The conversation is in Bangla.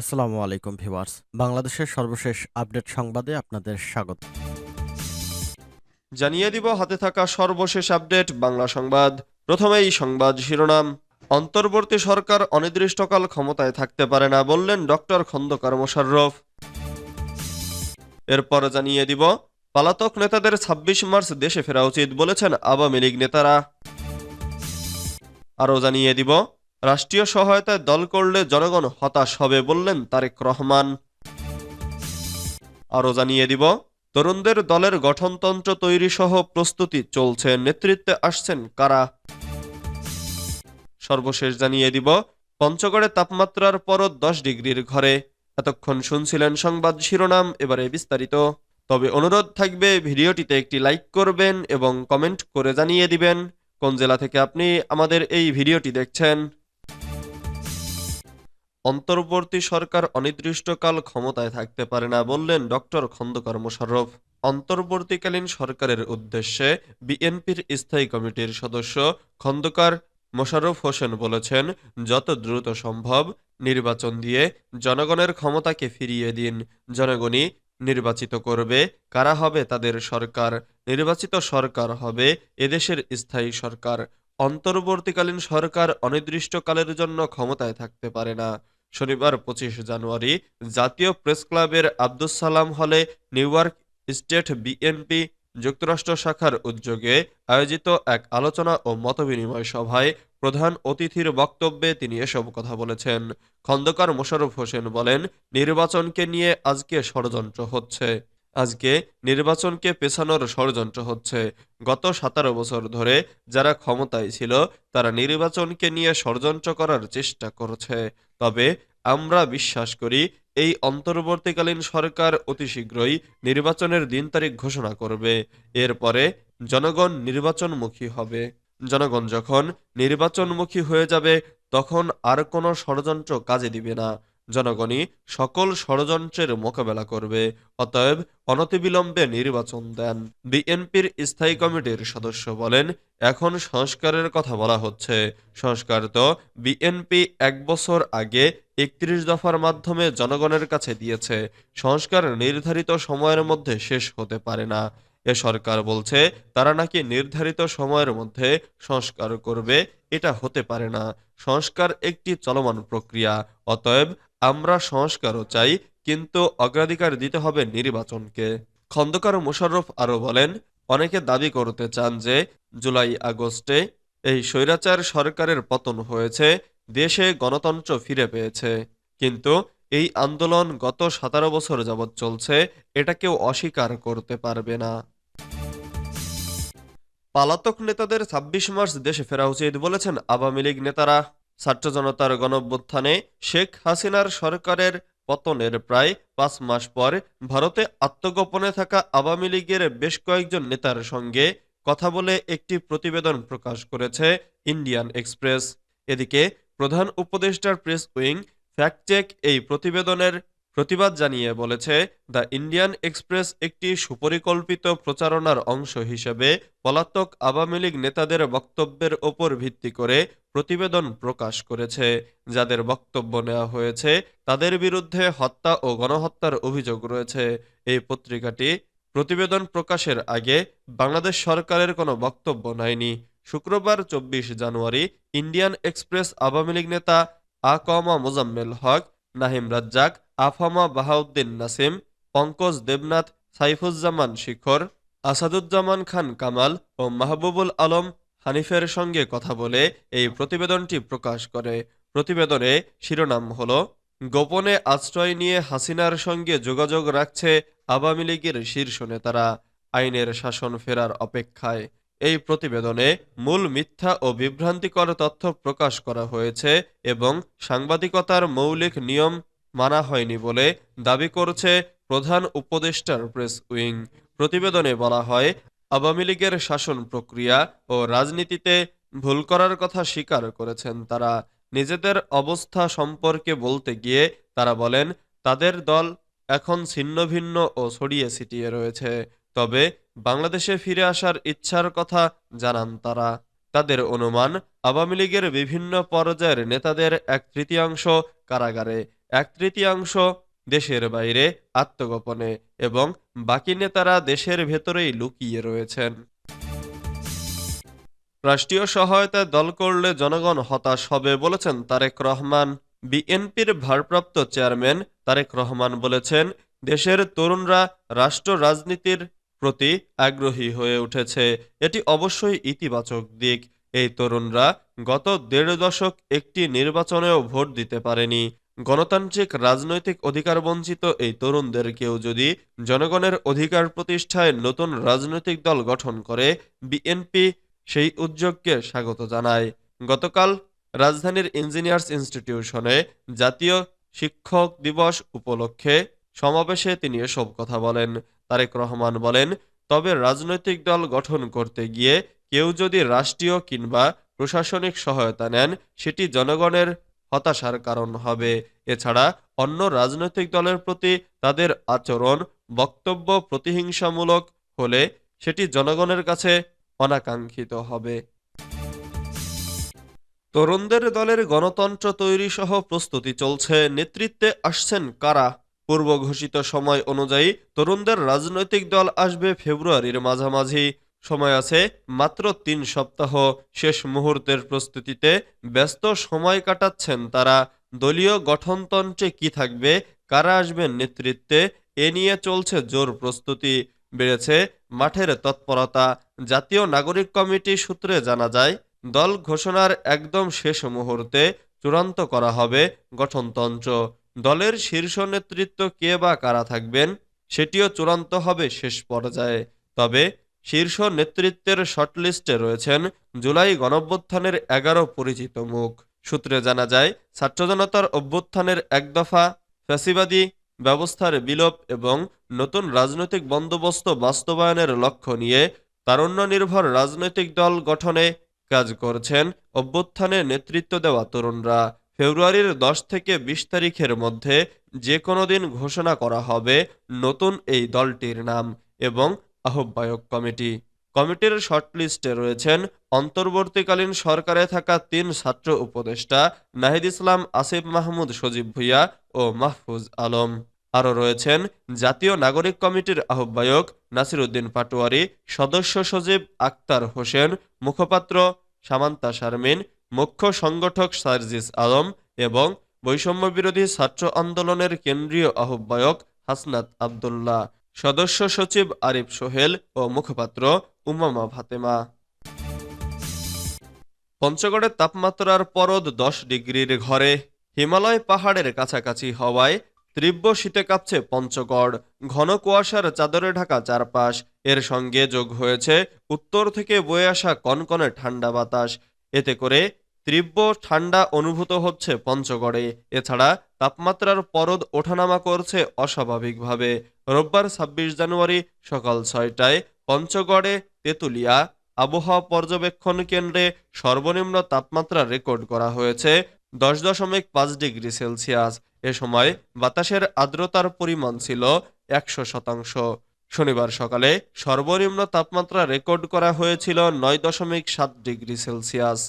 আসসালামু আলাইকুম ভিউয়ার্স। বাংলাদেশের সর্বশেষ আপডেট সংবাদে আপনাদের স্বাগত। জানিয়ে দিব, হাতে থাকা সর্বশেষ আপডেট, বাংলা সংবাদ। প্রথমেই সংবাদ শিরোনাম। অন্তর্বর্তী সরকার অনির্দিষ্টকাল ক্ষমতায় থাকতে পারে না বললেন ডক্টর খন্দকার মোশাররফ। এরপর জানিয়ে দিব, পলাতক নেতাদের ২৬ মার্চ দেশে ফেরা উচিত বলেছেন আওয়ামী লীগ নেতারা। আরও জানিয়ে দিব রাষ্ট্রীয় সহায়তায় দল করলে জনগণ হতাশ হবে বললেন তারেক রহমান। আরও জানিয়ে দিব, তরুণদের দলের গঠনতন্ত্র তৈরি সহ প্রস্তুতি চলছে, নেতৃত্বে আসছেন কারা? সর্বশেষ জানিয়ে দিব, পঞ্চগড়ে তাপমাত্রার পরও দশ ডিগ্রির ঘরে। এতক্ষণ শুনছিলেন সংবাদ শিরোনাম, এবারে বিস্তারিত। তবে অনুরোধ থাকবে, ভিডিওটিতে একটি লাইক করবেন এবং কমেন্ট করে জানিয়ে দিবেন। কোন জেলা থেকে আপনি আমাদের এই ভিডিওটি দেখছেন? অন্তর্বর্তী সরকার অনির্দিষ্টকাল ক্ষমতায় থাকতে পারে না বললেন ডক্টর খন্দকার মোশাররফ। অন্তর্বর্তীকালীন সরকারের উদ্দেশ্যে বিএনপির স্থায়ী কমিটির সদস্য খন্দকার মোশাররফ হোসেন বলেছেন, যত দ্রুত সম্ভব নির্বাচন দিয়ে জনগণের ক্ষমতাকে ফিরিয়ে দিন। জনগণই নির্বাচিত করবে, কারা হবে তাদের সরকার। নির্বাচিত সরকার হবে এদেশের স্থায়ী সরকার। অন্তর্বর্তীকালীন সরকার অনির্দিষ্টকালের জন্য ক্ষমতায় থাকতে পারে না। শনিবার পঁচিশ জানুয়ারি জাতীয় প্রেস ক্লাবের আব্দুস সালাম হলে নিউ ইয়র্ক স্টেট বিএনপি যুক্তরাষ্ট্র শাখার উদ্যোগে আয়োজিত এক আলোচনা ও মতবিনিময় সভায় প্রধান অতিথির বক্তব্যে তিনি এসব কথা বলেছেন। খন্দকার মোশাররফ হোসেন বলেন, নির্বাচনকে নিয়ে আজকে ষড়যন্ত্র হচ্ছে। আজকে নির্বাচনকে পেছানোর ষড়যন্ত্র হচ্ছে। গত সতেরো বছর ধরে যারা ক্ষমতায় ছিল, তারা নির্বাচনকে নিয়ে ষড়যন্ত্র করার চেষ্টা করছে। তবে আমরা বিশ্বাস করি, এই অন্তর্বর্তীকালীন সরকার অতি শীঘ্রই নির্বাচনের দিন তারিখ ঘোষণা করবে। এরপরে জনগণ নির্বাচনমুখী হবে। জনগণ যখন নির্বাচনমুখী হয়ে যাবে, তখন আর কোনো ষড়যন্ত্র কাজে দিবে না। জনগণই সকল ষড়যন্ত্রের মোকাবেলা করবে, অতএব অনতিবিলম্বে নির্বাচন দেন। বিএনপির স্থায়ী কমিটির সদস্য বলেন, এখন সংস্কারের কথা বলা হচ্ছে। সংস্কার তো বিএনপি এক বছর আগে একত্রিশ দফার মাধ্যমে জনগণের কাছে দিয়েছে। সংস্কার নির্ধারিত সময়ের মধ্যে শেষ হতে পারে না। এ সরকার বলছে, তারা নাকি নির্ধারিত সময়ের মধ্যে সংস্কার করবে, এটা হতে পারে না। সংস্কার একটি চলমান প্রক্রিয়া, অতএব আমরা সংস্কারও চাই, কিন্তু অগ্রাধিকার দিতে হবে নির্বাচনকে। খন্দকার মোশাররফ আরও বলেন, অনেকে দাবি করতে চান যে জুলাই আগস্টে এই স্বৈরাচার সরকারের পতন হয়েছে, দেশে গণতন্ত্র ফিরে পেয়েছে। কিন্তু এই আন্দোলন গত সতেরো বছর যাবৎ চলছে, এটা কেউ অস্বীকার করতে পারবে না। পালাতক নেতাদের ছাব্বিশ মার্চ দেশে ফেরা উচিত বলেছেন আওয়ামী লীগ নেতারা। ছাত্র জনতার গণভ্যুত্থানে শেখ হাসিনার সরকারের পতনের প্রায় পাঁচ মাস পর ভারতে আত্মগোপনে থাকা আওয়ামী লীগের বেশ কয়েকজন নেতার সঙ্গে কথা বলে একটি প্রতিবেদন প্রকাশ করেছে ইন্ডিয়ান এক্সপ্রেস। এদিকে প্রধান উপদেষ্টার প্রেস উইং ফ্যাক্টচেক এই প্রতিবেদনের প্রতিবাদ জানিয়ে বলেছে, দ্য ইন্ডিয়ান এক্সপ্রেস একটি সুপরিকল্পিত প্রচারণার অংশ হিসেবে পলাতক আওয়ামী লীগ নেতাদের বক্তব্যের ওপর ভিত্তি করে প্রতিবেদন প্রকাশ করেছে। যাদের বক্তব্য নেওয়া হয়েছে, তাদের বিরুদ্ধে হত্যা ও গণহত্যার অভিযোগ রয়েছে। এই পত্রিকাটি প্রতিবেদন প্রকাশের আগে বাংলাদেশ সরকারের কোনো বক্তব্য নেয়নি। শুক্রবার চব্বিশ জানুয়ারি ইন্ডিয়ান এক্সপ্রেস আওয়ামী লীগ নেতা আকমা মোজাম্মেল হক, নাহিম রাজ্জাক আফামা বাহাউদ্দিন নাসিম, পঙ্কজ দেবনাথ, সাইফুজ্জামান শিখর, আসাদুজ্জামান খান কামাল ও মাহবুবুল আলম হানিফের সঙ্গে কথা বলে এই প্রতিবেদনটি প্রকাশ করে। প্রতিবেদনে শিরোনাম হল, গোপনে আশ্রয় নিয়ে হাসিনার সঙ্গে যোগাযোগ রাখছে আওয়ামী লীগের শীর্ষ নেতারা, আইনের শাসন ফেরার অপেক্ষায়। এই প্রতিবেদনে মূল মিথ্যা ও বিভ্রান্তিকর তথ্য প্রকাশ করা হয়েছে এবং সাংবাদিকতার মৌলিক নিয়ম মানা হয়নি বলে দাবি করছে প্রধান উপদেষ্টার প্রেস উইং। প্রতিবেদনে বলা হয়, আওয়ামী লীগের শাসন প্রক্রিয়া ও রাজনীতিতে ভুল করার কথা স্বীকার করেছেন তারা। নিজেদের অবস্থা সম্পর্কে বলতে গিয়ে তারা বলেন, তাদের দল এখন ছিন্নভিন্ন ও ছড়িয়ে ছিটিয়ে রয়েছে। তবে বাংলাদেশে ফিরে আসার ইচ্ছার কথা জানান তারা। তাদের অনুমান, আওয়ামী লীগের বিভিন্ন পর্যায়ের নেতাদের এক তৃতীয়াংশ কারাগারে। এক তৃতীয়াংশ দেশের বাইরে আত্মগোপনে এবং বাকি নেতারা দেশের ভেতরেই লুকিয়ে রয়েছেন। রাষ্ট্রীয় সহায়তায় দল করলে জনগণ হতাশ হবে বলেছেন তারেক রহমান। বিএনপির ভারপ্রাপ্ত চেয়ারম্যান তারেক রহমান বলেছেন, দেশের তরুণরা রাষ্ট্র রাজনীতির প্রতি আগ্রহী হয়ে উঠেছে। এটি অবশ্যই ইতিবাচক দিক। এই তরুণরা গত দেড় দশক একটি নির্বাচনেও ভোট দিতে পারেনি। গণতান্ত্রিক রাজনৈতিক অধিকার বঞ্চিত এই তরুণদের কেউ যদি জনগণের অধিকার প্রতিষ্ঠায় নতুন রাজনৈতিক দল গঠন করে, বিএনপি সেই উদ্যোগকে স্বাগত জানায়। গতকাল রাজধানীর ইঞ্জিনিয়ার্স ইনস্টিটিউশনে জাতীয় শিক্ষক দিবস উপলক্ষে সমাবেশে তিনি এসব কথা বলেন। তারেক রহমান বলেন, তবে রাজনৈতিক দল গঠন করতে গিয়ে কেউ যদি রাষ্ট্রীয় কিংবা প্রশাসনিক সহায়তা নেন, সেটি জনগণের হতাশার কারণ হবে। এছাড়া অন্য রাজনৈতিক দলের প্রতি তাদের আচরণ, বক্তব্য প্রতিহিংসামূলক হলে সেটি জনগণের কাছে অনাকাঙ্ক্ষিত হবে। তরুণদের দলের গণতন্ত্র তৈরি সহ প্রস্তুতি চলছে। নেতৃত্বে আসছেন কারা? পূর্ব ঘোষিত সময় অনুযায়ী তরুণদের রাজনৈতিক দল আসবে ফেব্রুয়ারির মাঝামাঝি। সময় আছে মাত্র তিন সপ্তাহ। শেষ মুহূর্তের প্রস্তুতিতে ব্যস্ত সময় কাটাচ্ছেন তারা। দলীয় গঠনতন্ত্রে কি থাকবে, কারা আসবেন নেতৃত্বে, এ নিয়ে চলছে জোর প্রস্তুতি। বেড়েছে মাঠের তৎপরতা। জাতীয় নাগরিক কমিটি সূত্রে জানা যায়, দল ঘোষণার একদম শেষ মুহূর্তে চূড়ান্ত করা হবে গঠনতন্ত্র। দলের শীর্ষ নেতৃত্ব কে বা কারা থাকবেন, সেটিও চূড়ান্ত হবে শেষ পর্যায়ে। তবে শীর্ষ নেতৃত্বের শর্টলিস্টে রয়েছেন জুলাই গণঅভ্যুত্থানের এগারো পরিচিত মুখ। সূত্রে জানা যায়, ছাত্রজনতার অভ্যুত্থানের এক দফা ফ্যাসিবাদী ব্যবস্থার বিলোপ এবং নতুন রাজনৈতিক বন্দোবস্ত বাস্তবায়নের লক্ষ্য নিয়ে তারুণ্য নির্ভর রাজনৈতিক দল গঠনে কাজ করছেন অভ্যুত্থানে নেতৃত্ব দেওয়া তরুণরা। ফেব্রুয়ারির দশ থেকে বিশ তারিখের মধ্যে যে কোনো দিন ঘোষণা করা হবে নতুন এই দলটির নাম এবং আহ্বায়ক কমিটি। কমিটির শর্টলিস্টে রয়েছেন অন্তর্বর্তীকালীন সরকারে থাকা তিন ছাত্র উপদেষ্টা নাহিদ ইসলাম, আসিফ মাহমুদ, সজীব ভুইয়া ও মাহফুজ আলম। আরও রয়েছেন জাতীয় নাগরিক কমিটির আহ্বায়ক নাসিরুদ্দিন পাটোয়ারি, সদস্য সচিব আক্তার হোসেন, মুখপাত্র সামান্তা শারমিন, মুখ্য সংগঠক সার্জিস আলম এবং বৈষম্য বিরোধী ছাত্র আন্দোলনের কেন্দ্রীয় আহ্বায়ক হাসনাত আবদুল্লাহ। সদস্য সচিব আরিফ সোহেল ও মুখপাত্র উমামা ফাতেমা। পঞ্চগড়ের তাপমাত্রার পরদ দশ ডিগ্রির ঘরে, হিমালয় পাহাড়ের কাছাকাছি হওয়ায় তীব্র শীতে কাঁপছে পঞ্চগড়। ঘন কুয়াশার চাদরে ঢাকা চারপাশ। এর সঙ্গে যোগ হয়েছে উত্তর থেকে বয়ে আসা কনকনে ঠান্ডা বাতাস। এতে করে তীব্র ঠান্ডা অনুভূত হচ্ছে পঞ্চগড়ে। এছাড়া তাপমাত্রার পরদ ওঠানামা করছে অস্বাভাবিকভাবে। রোববার ছাব্বিশ জানুয়ারি সকাল ছয়টায় পঞ্চগড়ে তেঁতুলিয়া আবহাওয়া পর্যবেক্ষণ কেন্দ্রে সর্বনিম্ন তাপমাত্রা রেকর্ড করা হয়েছে দশ দশমিক পাঁচ ডিগ্রি সেলসিয়াস। এ সময় বাতাসের আর্দ্রতার পরিমাণ ছিল একশো শতাংশ। শনিবার সকালে সর্বনিম্ন তাপমাত্রা রেকর্ড করা হয়েছিল নয় দশমিক সাত ডিগ্রি সেলসিয়াস।